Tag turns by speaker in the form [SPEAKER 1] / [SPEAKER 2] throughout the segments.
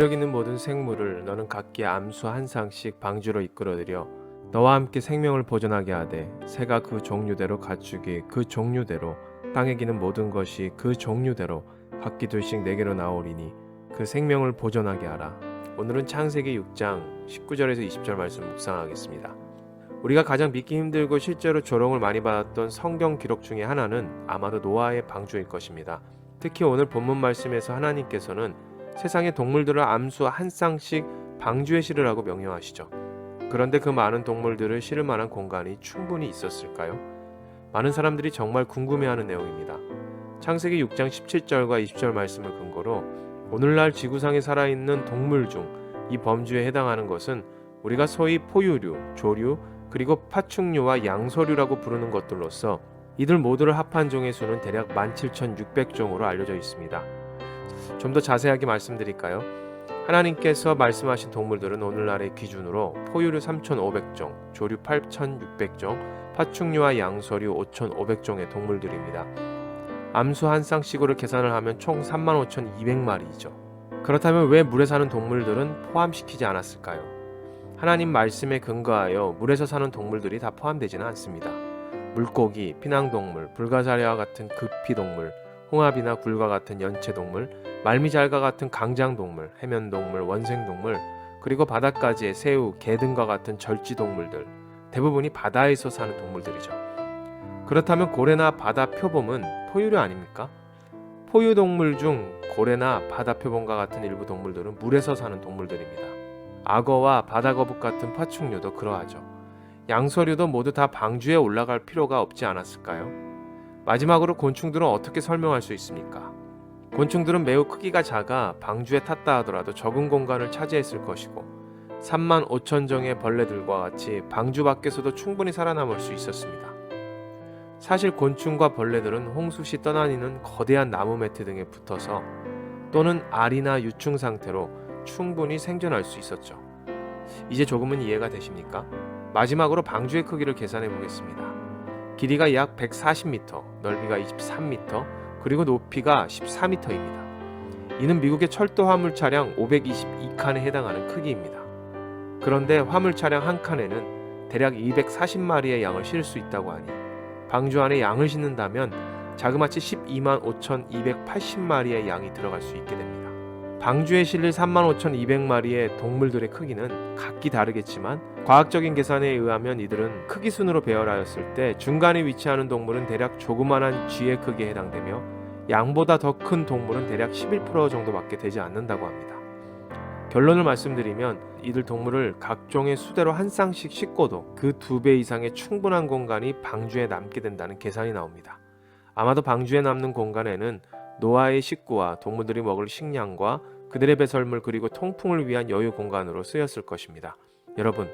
[SPEAKER 1] 혈력 있는 모든 생물을 너는 각기 암수 한 쌍씩 방주로 이끌어들여 너와 함께 생명을 보존하게 하되 새가 그 종류대로 가축이 그 종류대로 땅에 기는 모든 것이 그 종류대로 각기 둘씩 내게로 나오리니 그 생명을 보존하게 하라. 오늘은 창세기 6장 19절에서 20절 말씀 묵상하겠습니다. 우리가 가장 믿기 힘들고 실제로 조롱을 많이 받았던 성경 기록 중에 하나는 아마도 노아의 방주일 것입니다. 특히 오늘 본문 말씀에서 하나님께서는 세상의 동물들을 암수 한 쌍씩 방주에 실으라고 명령하시죠. 그런데 그 많은 동물들을 실을 만한 공간이 충분히 있었을까요? 많은 사람들이 정말 궁금해하는 내용입니다. 창세기 6장 17절과 20절 말씀을 근거로 오늘날 지구상에 살아있는 동물 중 이 범주에 해당하는 것은 우리가 소위 포유류, 조류, 그리고 파충류와 양서류라고 부르는 것들로서 이들 모두를 합한 종의 수는 대략 17,600종으로 알려져 있습니다. 좀 더 자세하게 말씀드릴까요? 하나님께서 말씀하신 동물들은 오늘날의 기준으로 포유류 3,500종, 조류 8,600종, 파충류와 양서류 5,500종의 동물들입니다. 암수 한 쌍씩으로 계산을 하면 총 35,200마리이죠. 그렇다면 왜 물에 사는 동물들은 포함시키지 않았을까요? 하나님 말씀에 근거하여 물에서 사는 동물들이 다 포함되지는 않습니다. 물고기, 피낭동물, 불가사리와 같은 급피동물, 홍합이나 굴과 같은 연체동물, 말미잘과 같은 강장동물, 해면동물, 원생동물, 그리고 바다까지의 새우, 개 등과 같은 절지동물들, 대부분이 바다에서 사는 동물들이죠. 그렇다면 고래나 바다 표범은 포유류 아닙니까? 포유동물 중 고래나 바다 표범과 같은 일부 동물들은 물에서 사는 동물들입니다. 악어와 바다거북 같은 파충류도 그러하죠. 양서류도 모두 다 방주에 올라갈 필요가 없지 않았을까요? 마지막으로 곤충들은 어떻게 설명할 수 있습니까? 곤충들은 매우 크기가 작아 방주에 탔다 하더라도 적은 공간을 차지했을 것이고 3만 5천 종의 벌레들과 같이 방주 밖에서도 충분히 살아남을 수 있었습니다. 사실 곤충과 벌레들은 홍수시 떠다니는 거대한 나무 매트 등에 붙어서 또는 알이나 유충 상태로 충분히 생존할 수 있었죠. 이제 조금은 이해가 되십니까? 마지막으로 방주의 크기를 계산해 보겠습니다. 길이가 약 140m, 넓이가 23m, 그리고 높이가 14m입니다. 이는 미국의 철도 화물 차량 522칸에 해당하는 크기입니다. 그런데 화물 차량 한 칸에는 대략 240마리의 양을 실을 수 있다고 하니 방주 안에 양을 싣는다면 자그마치 12만 5,280마리의 양이 들어갈 수 있게 됩니다. 방주에 실릴 35,200마리의 동물들의 크기는 각기 다르겠지만 과학적인 계산에 의하면 이들은 크기 순으로 배열하였을 때 중간에 위치하는 동물은 대략 조그만한 쥐의 크기에 해당되며 양보다 더 큰 동물은 대략 11% 정도밖에 되지 않는다고 합니다. 결론을 말씀드리면 이들 동물을 각종의 수대로 한 쌍씩 싣고도 그 두 배 이상의 충분한 공간이 방주에 남게 된다는 계산이 나옵니다. 아마도 방주에 남는 공간에는 노아의 식구와 동물들이 먹을 식량과 그들의 배설물 그리고 통풍을 위한 여유 공간으로 쓰였을 것입니다. 여러분,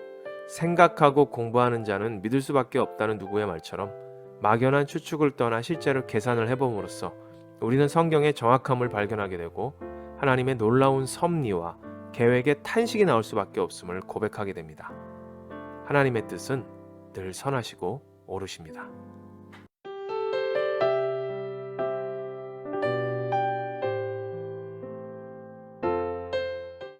[SPEAKER 1] 생각하고 공부하는 자는 믿을 수밖에 없다는 누구의 말처럼 막연한 추측을 떠나 실제로 계산을 해봄으로써 우리는 성경의 정확함을 발견하게 되고 하나님의 놀라운 섭리와 계획의 탄식이 나올 수밖에 없음을 고백하게 됩니다. 하나님의 뜻은 늘 선하시고 옳으십니다.